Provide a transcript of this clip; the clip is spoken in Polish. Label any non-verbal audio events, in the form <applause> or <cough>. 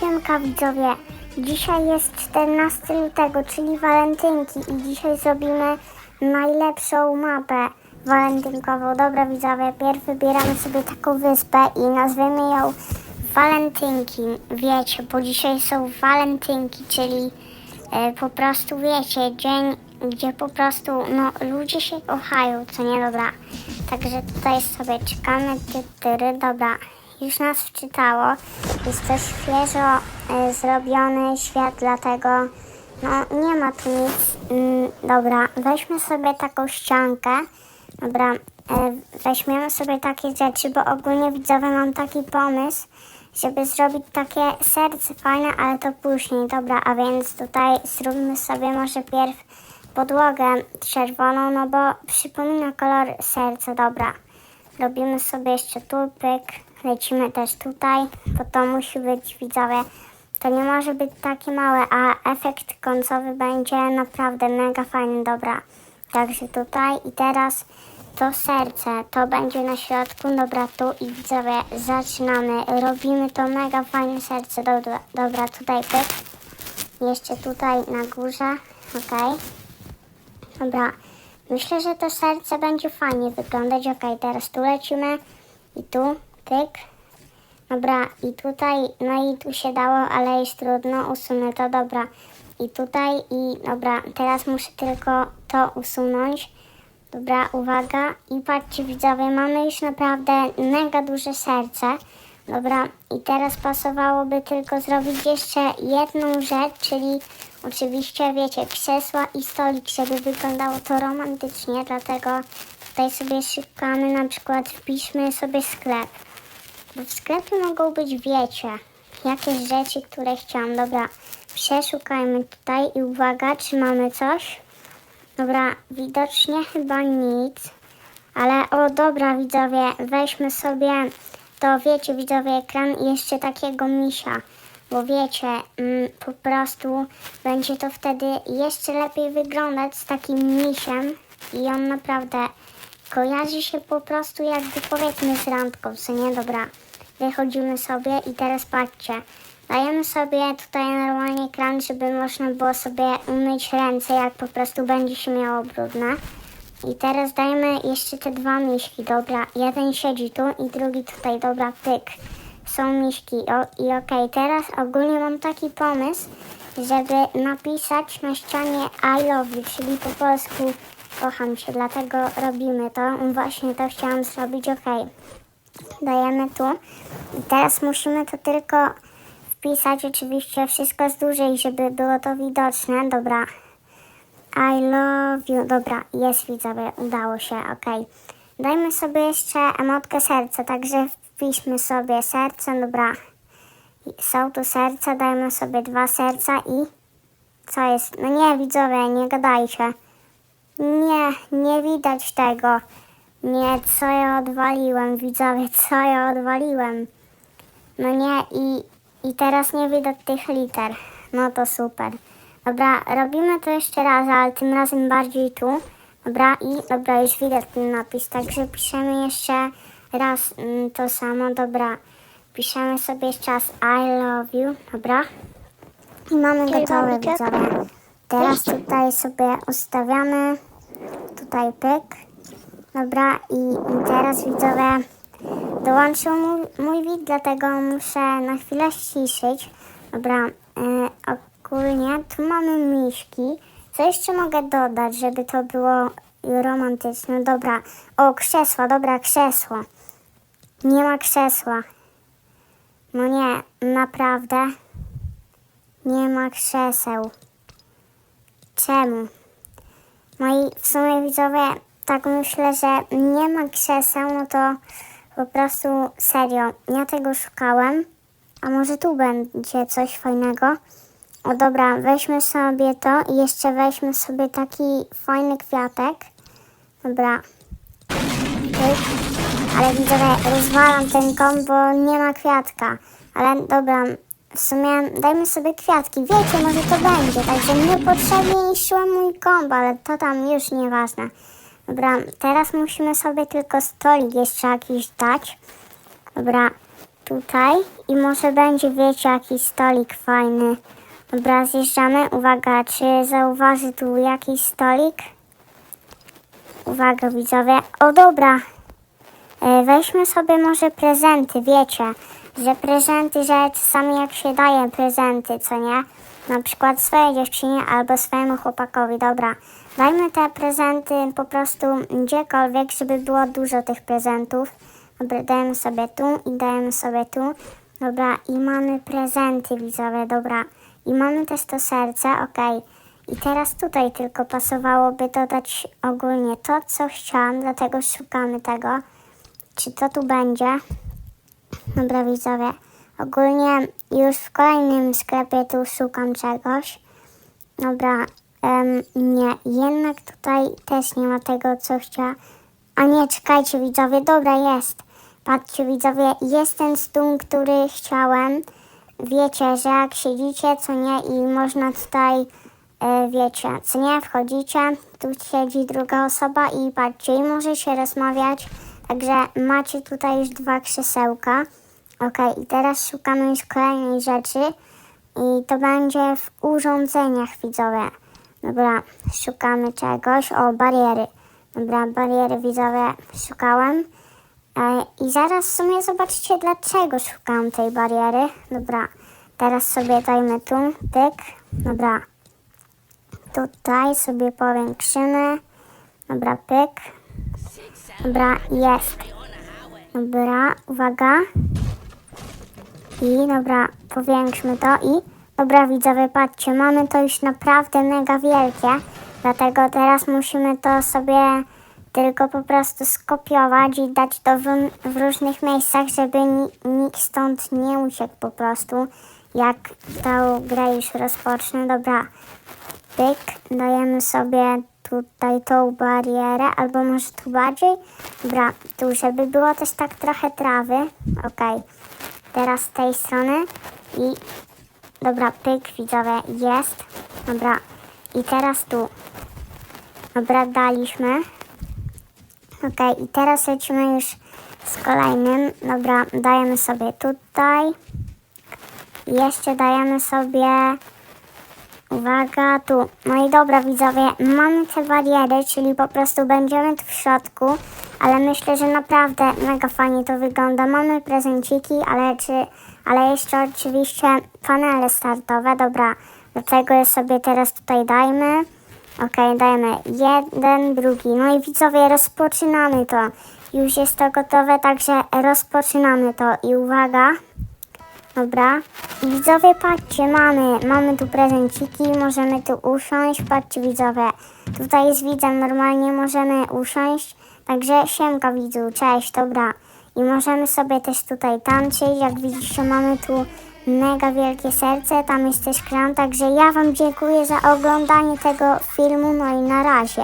Siemka widzowie, dzisiaj jest 14 lutego, czyli walentynki i dzisiaj zrobimy najlepszą mapę walentynkową. Dobra widzowie, pierw wybieramy sobie taką wyspę i nazwiemy ją walentynki. Wiecie, bo dzisiaj są walentynki, czyli e, po prostu wiecie, dzień, gdzie po prostu no, ludzie się kochają, co nie dobra. Także tutaj sobie czekamy, ty, tyry, dobra. Już nas wczytało. Jest to świeżo e, zrobiony świat, dlatego no nie ma tu nic. Mm, dobra, weźmy sobie taką ściankę. Dobra, e, weźmiemy sobie takie rzeczy, bo ogólnie widzowie mam taki pomysł, żeby zrobić takie serce fajne, ale to później. Dobra, a więc tutaj zróbmy sobie może pierw podłogę czerwoną, no bo przypomina kolor serca. Dobra, robimy sobie jeszcze tu pyk, lecimy też tutaj, bo to musi być widzowie. To nie może być takie małe, a efekt końcowy będzie naprawdę mega fajny. Dobra, także tutaj i teraz to serce, to będzie na środku, dobra, tu i widzowie, zaczynamy, robimy to mega fajne serce, dobra, dobra tutaj pyk, jeszcze tutaj na górze, okej. Dobra, myślę, że to serce będzie fajnie wyglądać. Ok, teraz tu lecimy i tu, tyk. Dobra, i tutaj, no i tu się dało, ale jest trudno, usunę to, dobra. I tutaj, i dobra, teraz muszę tylko to usunąć. Dobra, uwaga. I patrzcie widzowie, mamy już naprawdę mega duże serce. Dobra, i teraz pasowałoby tylko zrobić jeszcze jedną rzecz, czyli oczywiście, wiecie, krzesła i stolik, żeby wyglądało to romantycznie, dlatego tutaj sobie szukamy, na przykład wpiszmy sobie sklep. Bo w sklepie mogą być, wiecie, jakieś rzeczy, które chciałam. Dobra, przeszukajmy tutaj i uwaga, czy mamy coś? Dobra, widocznie chyba nic. Ale o dobra widzowie, weźmy sobie to wiecie widzowie ekran i jeszcze takiego misia. Bo wiecie, mm, po prostu będzie to wtedy jeszcze lepiej wyglądać z takim misiem i on naprawdę kojarzy się po prostu jakby powiedzmy z randką, co nie? Dobra, wychodzimy sobie i teraz patrzcie. Dajemy sobie tutaj normalnie ekran, żeby można było sobie umyć ręce, jak po prostu będzie się miało brudne. I teraz dajemy jeszcze te dwa miśki, dobra. Jeden siedzi tu i drugi tutaj, dobra, pyk. Są miśki o, i okej, teraz ogólnie mam taki pomysł, żeby napisać na ścianie I love you, czyli po polsku kocham się, dlatego robimy to. Właśnie to chciałam zrobić, okej. Dajemy tu. I teraz musimy to tylko wpisać oczywiście wszystko z dużej, żeby było to widoczne. Dobra. I love you. Dobra, jest widzowie, udało się, ok. Dajmy sobie jeszcze emotkę serca, także wpiszmy sobie serce, dobra. Są tu serca, dajmy sobie dwa serca i... Co jest? No nie, widzowie, nie gadajcie. Nie, nie widać tego. Nie, co ja odwaliłem, widzowie, <laughs> co ja odwaliłem. No nie, i, i teraz nie widać tych liter. No to super. Dobra, robimy to jeszcze raz, ale tym razem bardziej tu. Dobra, i dobra, już widać ten napis, także piszemy jeszcze raz mm, to samo. Dobra, piszemy sobie jeszcze raz I love you. Dobra. I mamy gotowe, widzowie. Teraz tutaj sobie ustawiamy tutaj pyk. Dobra, i, i teraz widzowie dołączył mój, mój dlatego muszę na chwilę ściszyć. Dobra, e, ogólnie tu mamy miśki. Co jeszcze mogę dodać, żeby to było romantyczne? Dobra, o krzesła, dobra, krzesło. Nie ma krzesła. No nie, naprawdę. Nie ma krzeseł. Czemu? No i w sumie widzowie, tak myślę, że nie ma krzeseł, no to po prostu serio, ja tego szukałem, a może tu będzie coś fajnego. O dobra, weźmy sobie to i jeszcze weźmy sobie taki fajny kwiatek. Dobra. Ale widzowie, rozwalam ten kom, bo nie ma kwiatka. Ale dobra, w sumie dajmy sobie kwiatki. Wiecie, może to będzie. Także niepotrzebnie niszczyłem mój komb, ale to tam już nieważne. Dobra, teraz musimy sobie tylko stolik jeszcze jakiś dać. Dobra, tutaj i może będzie, wiecie, jakiś stolik fajny. Dobra, zjeżdżamy. Uwaga, czy zauważy tu jakiś stolik? Uwaga, widzowie. O, dobra. E, Weźmy sobie może prezenty, wiecie, że prezenty, że czasami jak się daje prezenty, co nie? Na przykład swojej dziewczynie albo swojemu chłopakowi, dobra. Dajmy te prezenty po prostu gdziekolwiek, żeby było dużo tych prezentów. Dobra, dajemy sobie tu i dajemy sobie tu. Dobra, i mamy prezenty, widzowie, dobra. I mamy też to serce, okej. I teraz tutaj tylko pasowałoby dodać ogólnie to, co chciałam, dlatego szukamy tego. Czy to tu będzie? Dobra, widzowie. Ogólnie już w kolejnym sklepie tu szukam czegoś. Dobra, em, nie, jednak tutaj też nie ma tego, co chciała. A nie, czekajcie, widzowie, dobra, jest. Patrzcie, widzowie, jest ten stół, który chciałem. Wiecie, że jak siedzicie, co nie, i można tutaj, e, wiecie, co nie, wchodzicie, tu siedzi druga osoba i patrzcie, i możecie rozmawiać. Także macie tutaj już dwa krzesełka. Ok, i teraz szukamy już kolejnej rzeczy. I to będzie w urządzeniach widzowie. Dobra, szukamy czegoś. O, bariery. Dobra, bariery widzowie szukałem. E, I zaraz w sumie zobaczycie dlaczego szukam tej bariery. Dobra, teraz sobie dajmy tu, tyk. Dobra, tutaj sobie powiększymy. Dobra, pyk. Dobra, jest. Dobra, uwaga. I dobra, powiększmy to i dobra widzowie, patrzcie, mamy to już naprawdę mega wielkie, dlatego teraz musimy to sobie tylko po prostu skopiować i dać to w, w różnych miejscach, żeby ni, nikt stąd nie uciekł po prostu, jak tą grę już rozpocznę. Dobra, pyk, dajemy sobie tutaj tą barierę, albo może tu bardziej. Dobra, tu, żeby było też tak trochę trawy. Okej, teraz z tej strony i dobra, pyk, widzowie, jest. Dobra, i teraz tu. Dobra, daliśmy. Okej, i teraz lecimy już z kolejnym. Dobra, dajemy sobie tutaj. Jeszcze dajemy sobie Uwaga, tu. No i dobra, widzowie, mamy te bariery, czyli po prostu będziemy tu w środku, ale myślę, że naprawdę mega fajnie to wygląda. Mamy prezenciki, ale czy, ale jeszcze oczywiście panele startowe. Dobra, do tego sobie teraz tutaj dajmy. Ok, dajemy jeden, drugi. No i widzowie, rozpoczynamy to. Już jest to gotowe, także rozpoczynamy to. I uwaga, Dobra. Widzowie, patrzcie, mamy, mamy tu prezenciki, możemy tu usiąść. Patrzcie, widzowie, tutaj jest widzem, normalnie możemy usiąść. Także siemka widzu, cześć, dobra. I możemy sobie też tutaj tańczyć. Jak widzicie, mamy tu mega wielkie serce, tam jest też kran. Także ja Wam dziękuję za oglądanie tego filmu, no i na razie.